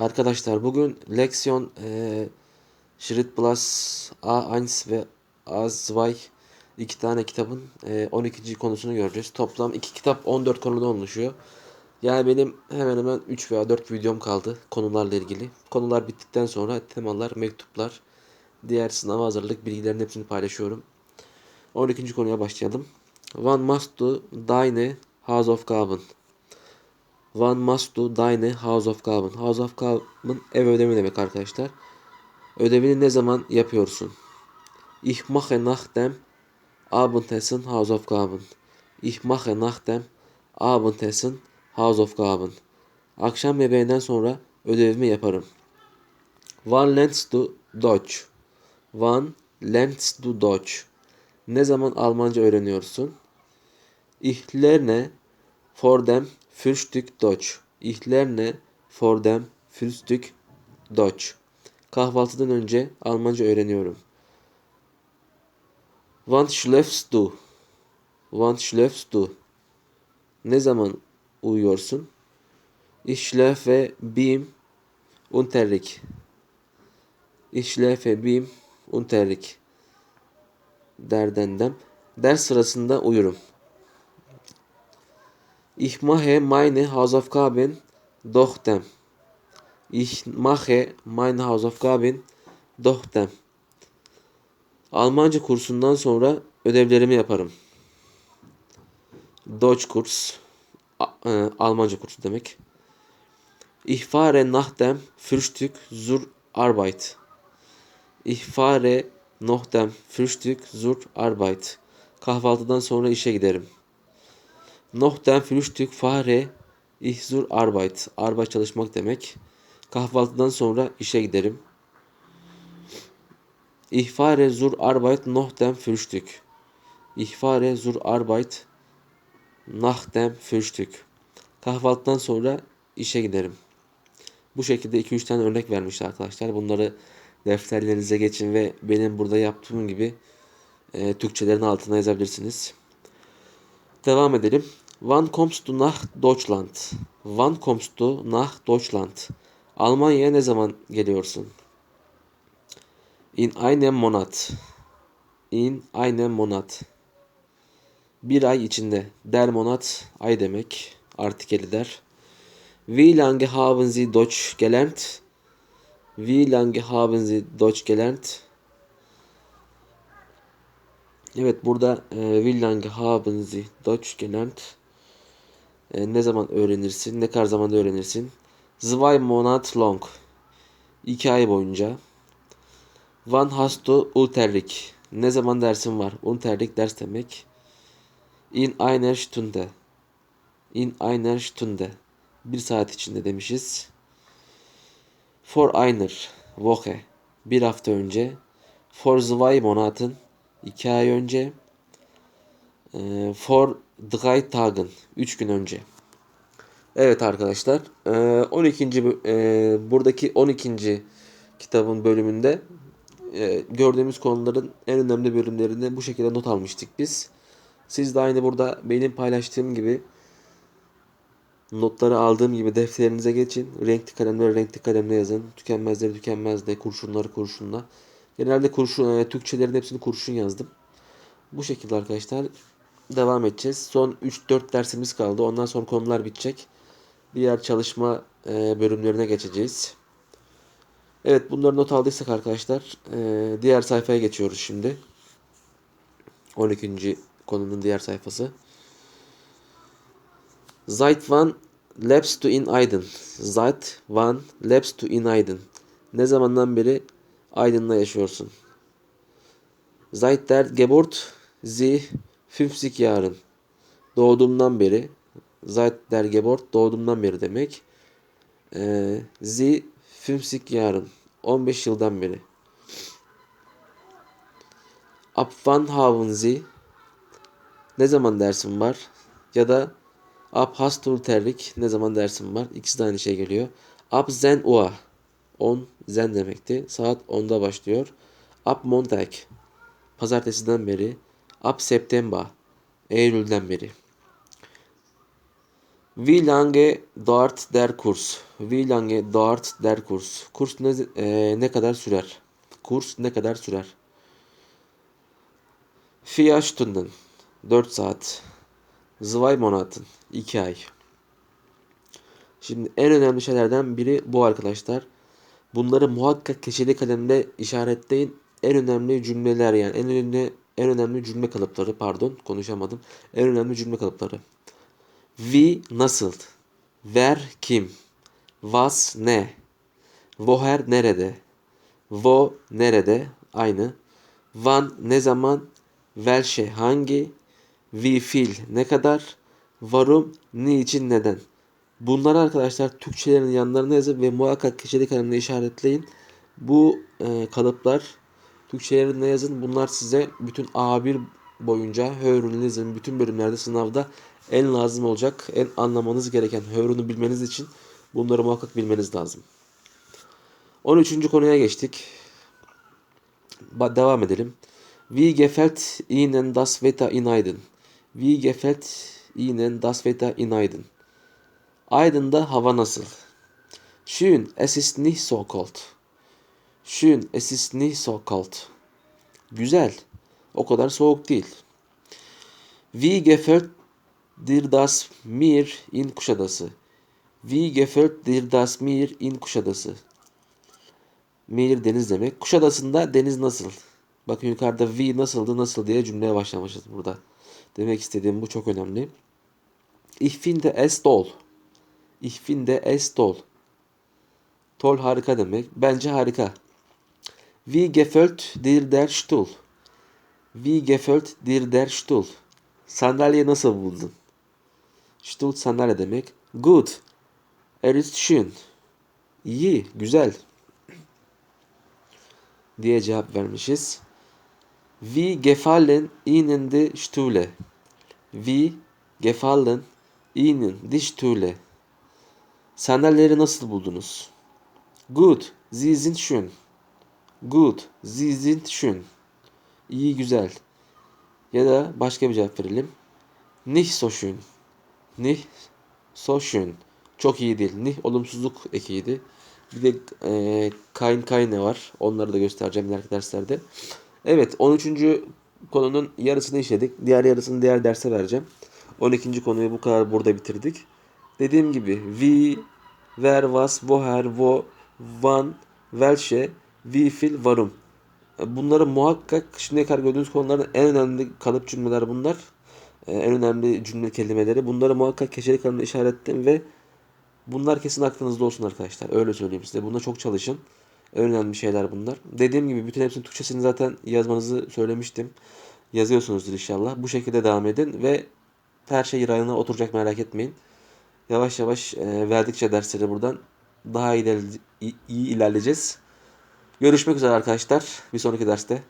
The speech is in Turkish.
Arkadaşlar bugün leksiyon e, Schritt Plus A1 ve A2 iki tane kitabın e, 12. konusunu göreceğiz. Toplam iki kitap 14 konudan oluşuyor. Yani benim hemen hemen 3 veya 4 videom kaldı konularla ilgili. Konular bittikten sonra temalar, mektuplar, diğer sınava hazırlık bilgilerin hepsini paylaşıyorum. 12. konuya başlayalım. One must do deine Hausaufgaben. One must do deine Hausaufgaben. Hausaufgaben ev ödevi demek arkadaşlar. Ödevini ne zaman yapıyorsun? Ich mache nach dem Abendessen Hausaufgaben. Ich mache nach dem Abendessen Hausaufgaben. Akşam yemeğinden sonra ödevimi yaparım. Wann lernst du Deutsch? Wann lernst du Deutsch? Ne zaman Almanca öğreniyorsun? Ich lerne vor dem Frühstück Deutsch. Ich lerne vor dem Frühstück Deutsch. Kahvaltıdan önce Almanca öğreniyorum. Wann schläfst du? Wann schläfst du? Ne zaman uyuyorsun? Ich schlafe beim Unterricht. Ich schlafe beim Unterricht. Derdendem. Ders sırasında uyurum. Ich mache meine Hausaufgaben doch dem. Ich mache meine Hausaufgaben doch dem. Almanca kursundan sonra ödevlerimi yaparım. Deutsch kurs, e, Almanca kursu demek. Ich fahre nach dem Frühstück zur Arbeit. Ich fahre nach dem Frühstück zur Arbeit. Kahvaltıdan sonra işe giderim. Nach dem Frühstück fahre ich zur Arbeit. Arbeit çalışmak demek. Kahvaltıdan sonra işe giderim. Ich fahre zur Arbeit nach dem Frühstück. Ich fahre zur Arbeit nach dem Frühstück. Kahvaltıdan sonra işe giderim. Bu şekilde 2-3 tane örnek vermişler arkadaşlar. Bunları defterlerinize geçin ve benim burada yaptığım gibi e, Türkçelerin altına yazabilirsiniz. Devam edelim. Wann kommst du nach Deutschland? Wann kommst du nach Deutschland? Almanya'ya ne zaman geliyorsun? In einem Monat. In einem Monat. Bir ay içinde. Der Monat ay demek. Artikeli der. Wie lange haben Sie Deutsch gelernt? Wie lange haben Sie Deutsch gelernt? Evet burada e, wie lange haben Sie Deutsch gelernt? E, ne zaman öğrenirsin? Ne kadar zamanda öğrenirsin? Zwei Monat long. İki ay boyunca. Wann hast du Unterricht? Ne zaman dersin var? Unterricht ders demek. In einer Stunde. In einer Stunde. Bir saat içinde demişiz. For einer Woche. Bir hafta önce. For zwei Monaten. iki ay önce. Ee, for drei Tagen. Üç gün önce. Evet arkadaşlar. ee, 12. bö- ee, buradaki 12. kitabın bölümünde ee, gördüğümüz konuların en önemli bölümlerini bu şekilde not almıştık biz. Siz de aynı burada benim paylaştığım gibi notları aldığım gibi defterinize geçin. Renkli kalemleri renkli kalemle yazın. Tükenmezleri tükenmezle, kurşunları kurşunla. Genelde kurşun, e, Türkçelerin hepsini kurşun yazdım. Bu şekilde arkadaşlar devam edeceğiz. Son 3-4 dersimiz kaldı. Ondan sonra konular bitecek. Diğer çalışma e, bölümlerine geçeceğiz. Evet bunları not aldıysak arkadaşlar e, diğer sayfaya geçiyoruz şimdi. 12. konunun diğer sayfası. Seit wann lebst du in Aydın? Seit wann lebst du in Aydın? Ne zamandan beri Aydın'da yaşıyorsun? Seit der Geburt sie 50 Jahren. Doğduğumdan beri. Seit der doğduğumdan beri demek. Ee, sie 50 Jahren. 15 yıldan beri. Ab wann haben Sie? Ne zaman dersim var? Ya da Ab hast du Unterricht? Ne zaman dersim var? İkisi de aynı şey geliyor. Ab zen Uhr. 10 zen demekti. Saat 10'da başlıyor. Ab Montag. Pazartesiden beri. Ab September. Eylül'den beri. Wie lange dauert der Kurs? Wie lange dauert der Kurs? Kurs ne, e, ne kadar sürer? Kurs ne kadar sürer? Vier Stunden. 4 saat. Zwei Monaten. 2 ay. Şimdi en önemli şeylerden biri bu arkadaşlar. Bunları muhakkak keçeli kalemle işaretleyin. En önemli cümleler yani en önemli en önemli cümle kalıpları pardon konuşamadım. En önemli cümle kalıpları. Wie nasıl? Wer kim? Was ne? Woher nerede? Wo nerede? Aynı. Wann ne zaman? Welche hangi? Wie viel ne kadar? Warum niçin neden? Bunları arkadaşlar Türkçelerin yanlarına yazın ve muhakkak keçeli kalemle işaretleyin. Bu e, kalıplar Türkçelerine yazın. Bunlar size bütün A1 boyunca Hörünizm bütün bölümlerde sınavda en lazım olacak, en anlamanız gereken Hörün'ü bilmeniz için bunları muhakkak bilmeniz lazım. 13. konuya geçtik. Ba- devam edelim. Wie gefällt Ihnen das Wetter in Aydın? Wie gefällt Ihnen das Wetter in Aydın? Aydın'da hava nasıl? Schön, es ist nicht so kalt. Schön, es ist nicht so kalt. Güzel. O kadar soğuk değil. Wie gefällt dir das Meer in Kuşadası? Wie gefällt dir das Meer in Kuşadası? Meer deniz demek. Kuşadası'nda deniz nasıl? Bakın yukarıda wie nasıldı nasıl diye cümleye başlamışız burada. Demek istediğim bu çok önemli. Ich finde es toll. Ich finde es toll. Toll harika demek. Bence harika. Wie gefällt dir der Stuhl? Wie gefällt dir der Stuhl? Sandalye nasıl buldun? Stuhl sandalye demek. Good. Er ist schön. İyi, güzel. Diye cevap vermişiz. Wie gefallen Ihnen die Stühle? Wie gefallen Ihnen die Stühle? Sandalyeleri nasıl buldunuz? Good. Sie sind schön. Good. Sie sind schön. İyi güzel. Ya da başka bir cevap verelim. Nicht so schön. Nicht so schön. Çok iyi değil. Nicht olumsuzluk ekiydi. Bir de e, kain kayne var. Onları da göstereceğim ileriki derslerde. Evet 13. konunun yarısını işledik. Diğer yarısını diğer derse vereceğim. 12. konuyu bu kadar burada bitirdik. Dediğim gibi wie, wer, was, woher, wo, wann, welche, wie viel, warum. Bunları muhakkak şimdiye kadar gördüğünüz konuların en önemli kalıp cümleler bunlar. Ee, en önemli cümle kelimeleri. Bunları muhakkak keçeli kalemle işaretleyin ve bunlar kesin aklınızda olsun arkadaşlar. Öyle söyleyeyim size. Bunda çok çalışın. Önemli şeyler bunlar. Dediğim gibi bütün hepsinin Türkçesini zaten yazmanızı söylemiştim. Yazıyorsunuzdur inşallah. Bu şekilde devam edin ve her şey rayına oturacak merak etmeyin. Yavaş yavaş e, verdikçe dersleri buradan daha iyi iyi ilerleyeceğiz. Görüşmek üzere arkadaşlar. Bir sonraki derste.